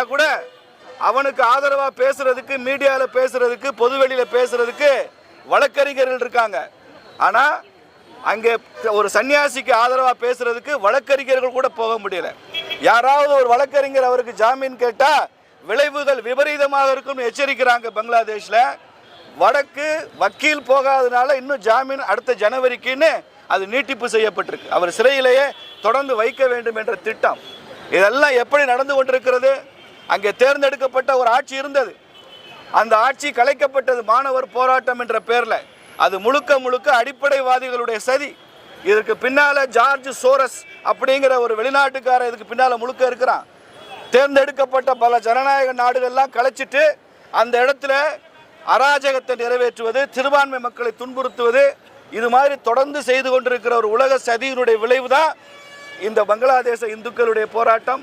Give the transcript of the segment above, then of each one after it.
செஞ்சா கூட அவனுக்கு ஆதரவா பேசுறதுக்கு மீடியால பேசுறதுக்கு பொதுவெளியில் பேசுறதுக்கு வழக்கறிஞர்கள் இருக்காங்க. ஆனா அங்கே ஒரு சன்னியாசிக்கு ஆதரவா பேசுறதுக்கு வழக்கறிஞர்கள் கூட போக முடியல. யாராவது ஒரு வழக்கறிஞர் அவருக்கு ஜாமீன் கேட்டா விளைவுகள் விபரீதமாக இருக்கும்னு எச்சரிக்கிறாங்க பங்களாதேஷ்ல. வடக்கு வக்கீல் போகாதனால இன்னும் ஜாமீன் அடுத்த ஜனவரிக்குன்னு அது நீட்டிப்பு செய்யப்பட்டிருக்கு. அவர் சிறையிலேயே தொடர்ந்து வைக்க வேண்டும் என்ற திட்டம். இதெல்லாம் எப்படி நடந்து கொண்டிருக்கிறது? அங்கே தேர்ந்தெடுக்கப்பட்ட ஒரு ஆட்சி இருந்தது. அந்த ஆட்சி கலைக்கப்பட்டது மாணவர் போராட்டம் என்ற பேரில். அது முழுக்க முழுக்க அடிப்படைவாதிகளுடைய சதி. இதற்கு பின்னால் ஜார்ஜ் சோரஸ் அப்படிங்கிற ஒரு வெளிநாட்டுக்காரர் இதுக்கு பின்னால் முழுக்க இருக்கிறான். தேர்ந்தெடுக்கப்பட்ட பல ஜனநாயக நாடுகள்லாம் கலைச்சிட்டு அந்த இடத்துல அராஜகத்தை நிறைவேற்றுவது சிறுபான்மை மக்களை துன்புறுத்துவது இது மாதிரி தொடர்ந்து செய்து கொண்டிருக்கிற ஒரு உலக சதியினுடைய விளைவு தான் இந்த பங்களாதேச இந்துக்களுடைய போராட்டம்.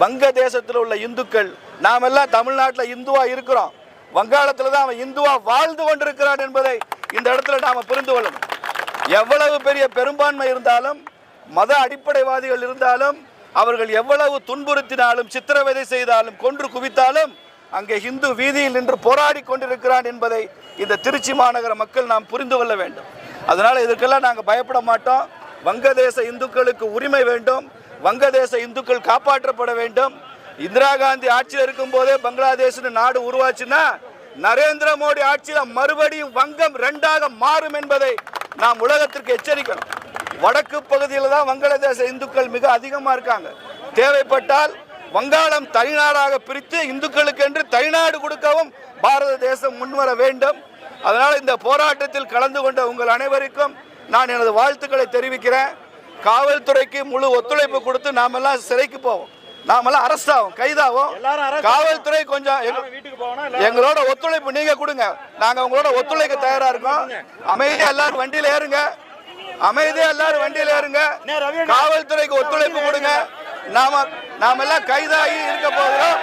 வங்கதேசத்தில் உள்ள இந்துக்கள் நாமெல்லாம் தமிழ்நாட்டில் இந்துவா இருக்கிறோம். வங்காளத்தில் தான் அவன் இந்துவா வாழ்ந்து கொண்டிருக்கிறான் என்பதை இந்த இடத்துல நாம் புரிந்து கொள்ளணும். எவ்வளவு பெரிய பெரும்பான்மை இருந்தாலும் மத அடிப்படைவாதிகள் இருந்தாலும் அவர்கள் எவ்வளவு துன்புறுத்தினாலும் சித்திரவதை செய்தாலும் கொன்று குவித்தாலும் அங்கே இந்து வீதியில் நின்று போராடி கொண்டிருக்கிறான் என்பதை இந்த திருச்சி மாநகர மக்கள் நாம் புரிந்து கொள்ள வேண்டும். அதனால் இதற்கெல்லாம் நாங்கள் பயப்பட மாட்டோம். வங்கதேச இந்துக்களுக்கு உரிமை வேண்டும். வங்கதேச இந்துக்கள் காப்பாற்றப்பட வேண்டும். இந்திரா காந்தி ஆட்சியில் இருக்கும் போதே பங்களாதேஷ்னு நாடு உருவாச்சுன்னா நரேந்திர மோடி ஆட்சியில் மறுபடியும் வங்கம் ரெண்டாக மாறும் என்பதை நாம் உலகத்திற்கு எச்சரிக்கணும். வடக்கு பகுதியில் தான் வங்களாதேச இந்துக்கள் மிக அதிகமாக இருக்காங்க. தேவைப்பட்டால் வங்காளம் தனிநாடாக பிரித்து இந்துக்களுக்கு என்று தனிநாடு கொடுக்கவும் பாரத தேசம் முன்வர வேண்டும். அதனால் இந்த போராட்டத்தில் கலந்து கொண்ட உங்கள் அனைவருக்கும் நான் எனது வாழ்த்துக்களை தெரிவிக்கிறேன். காவல்துறைக்கு முழு ஒத்துழைப்பு கொடுத்து நாமெல்லாம் சிறைக்கு போவோம். நாமெல்லாம் அரெஸ்ட் ஆகும் கைதாகும் காவல்துறை கொஞ்சம் எங்களோட ஒத்துழைப்பு நீங்க கொடுங்க. நாங்க உங்களோட ஒத்துழைக்க தயாரா இருக்கோம். அமைதியா எல்லாரும் வண்டியில ஏறுங்க. அமைதியா எல்லாரும் வண்டியில ஏறுங்க. காவல்துறைக்கு ஒத்துழைப்பு கொடுங்க. நாம நாம எல்லாம் கைதாகி இருக்க போகிறோம்.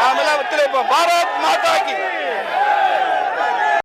நாம எல்லாம் ஒத்துழைப்போம். பாரத் மாதா கி.